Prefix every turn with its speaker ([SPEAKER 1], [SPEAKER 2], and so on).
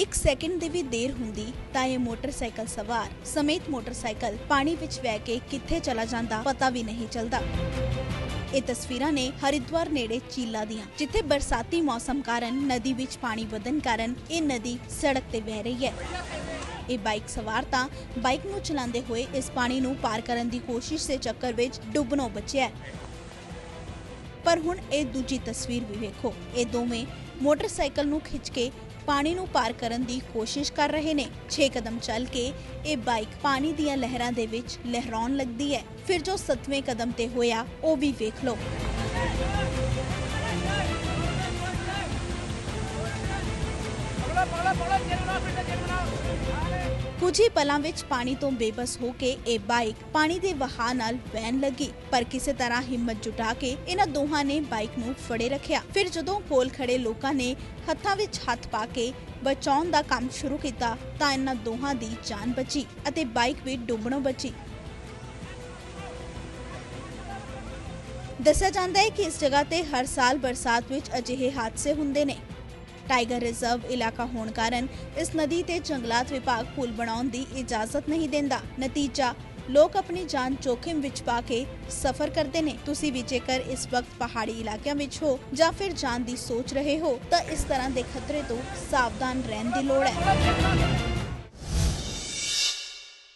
[SPEAKER 1] ਇੱਕ ਸੈਕਿੰਡ ਦੀ ਵੀ ਦੇਰ ਹੁੰਦੀ ਤਾਂ ਇਹ ਮੋਟਰਸਾਈਕਲ ਸਵਾਰ ਸਮੇਤ ਮੋਟਰਸਾਈਕਲ ਪਾਣੀ ਵਿੱਚ ਵਹਿ ਕੇ ਕਿੱਥੇ ਚਲਾ ਜਾਂਦਾ ਪਤਾ ਵੀ ਨਹੀਂ ਚੱਲਦਾ। ਇਹ ਤਸਵੀਰਾਂ ਨੇ ਹਰਿਦੁਆਰ ਨੇੜੇ ਚੀਲਾ ਦੀਆਂ, ਜਿੱਥੇ ਬਰਸਾਤੀ ਮੌਸਮ ਕਾਰਨ ਨਦੀ ਵਿੱਚ ਪਾਣੀ ਵਧਣ ਕਾਰਨ ਇਹ ਨਦੀ ਸੜਕ ਤੇ ਵਹਿ ਰਹੀ ਹੈ। ਇਹ ਬਾਈਕ ਸਵਾਰ ਤਾਂ ਬਾਈਕ ਨੂੰ ਚਲਾਉਂਦੇ ਹੋਏ ਇਸ ਪਾਣੀ ਨੂੰ ਪਾਰ ਕਰਨ ਦੀ ਕੋਸ਼ਿਸ਼ ਦੇ ਚੱਕਰ ਵਿੱਚ ਡੁੱਬਣੋਂ ਬਚਿਆ ਪਰ ਹੁਣ ਇਹ ਦੂਜੀ ਤਸਵੀਰ ਵੀ ਵੇਖੋ। ਇਹ ਦੋਵੇਂ ਮੋਟਰਸਾਈਕਲ ਨੂੰ ਖਿੱਚ ਕੇ ਪਾਣੀ ਨੂੰ ਪਾਰ ਕਰਨ ਦੀ ਕੋਸ਼ਿਸ਼ ਕਰ ਰਹੇ ਨੇ 6 ਕਦਮ ਚੱਲ ਕੇ ਇਹ ਬਾਈਕ ਪਾਣੀ ਦੀਆਂ ਲਹਿਰਾਂ ਦੇ ਵਿੱਚ ਲਹਿਰਾਉਣ ਲੱਗਦੀ ਹੈ ਫਿਰ ਜੋ 7ਵੇਂ ਕਦਮ ਤੇ ਹੋਇਆ ਉਹ ਵੀ ਵੇਖ ਲਓ ਕੁਝ ਹੀ ਪਲਾਂ ਵਿੱਚ ਪਾਣੀ ਤੋਂ ਬੇਬਸ ਹੋ ਕੇ ਇਹ ਬਾਈਕ ਪਾਣੀ ਦੇ ਵਹਾਅ ਨਾਲ ਵਹਿਣ ਲੱਗੀ। ਪਰ ਕਿਸੇ ਤਰ੍ਹਾਂ ਹਿੰਮਤ ਜੁਟਾ ਕੇ ਇਹਨਾਂ ਦੋਹਾਂ ਨੇ ਬਾਈਕ ਨੂੰ ਫੜੇ ਰੱਖਿਆ। ਫਿਰ ਜਦੋਂ ਕੋਲ ਖੜੇ ਲੋਕਾਂ ਨੇ ਹੱਥਾਂ ਵਿੱਚ ਹੱਥ ਪਾ ਕੇ ਬਚਾਉਣ ਦਾ ਕੰਮ ਸ਼ੁਰੂ ਕੀਤਾ, ਤਾਂ ਇਹਨਾਂ ਦੋਹਾਂ ਦੀ ਜਾਨ ਬਚੀ ਅਤੇ ਬਾਈਕ ਵੀ ਡੁੱਬਣੋਂ ਬਚੀ। ਦੱਸਿਆ ਜਾਂਦਾ ਹੈ ਕਿ ਇਸ ਜਗ੍ਹਾ ਤੇ ਹਰ ਸਾਲ ਬਰਸਾਤ ਵਿੱਚ ਅਜਿਹੇ ਹਾਦਸੇ ਹੁੰਦੇ ਨੇ। ਟਾਈਗਰ ਰਿਜ਼ਰਵ ਇਲਾਕਾ ਹੋਣ ਕਾਰਨ ਇਸ ਨਦੀ ਤੇ ਜੰਗਲਾਤ ਵਿਭਾਗ ਪੁਲ ਬਣਾਉਣ ਦੀ ਇਜਾਜ਼ਤ ਨਹੀਂ ਦਿੰਦਾ। ਨਤੀਜਾ, ਲੋਕ ਆਪਣੀ ਜਾਨ ਜੋਖਿਮ ਵਿੱਚ ਪਾ ਕੇ ਸਫ਼ਰ ਕਰਦੇ ਨੇ। ਤੁਸੀਂ ਵੀ ਜੇਕਰ ਇਸ ਵਕਤ ਪਹਾੜੀ ਇਲਾਕਿਆਂ ਵਿੱਚ ਹੋ ਜਾਂ ਫਿਰ ਜਾਨ ਦੀ ਸੋਚ ਰਹੇ ਹੋ, ਤਾਂ ਇਸ ਤਰ੍ਹਾਂ ਦੇ ਖਤਰੇ ਤੋਂ ਸਾਵਧਾਨ ਰਹਿਣ ਦੀ ਲੋੜ ਹੈ।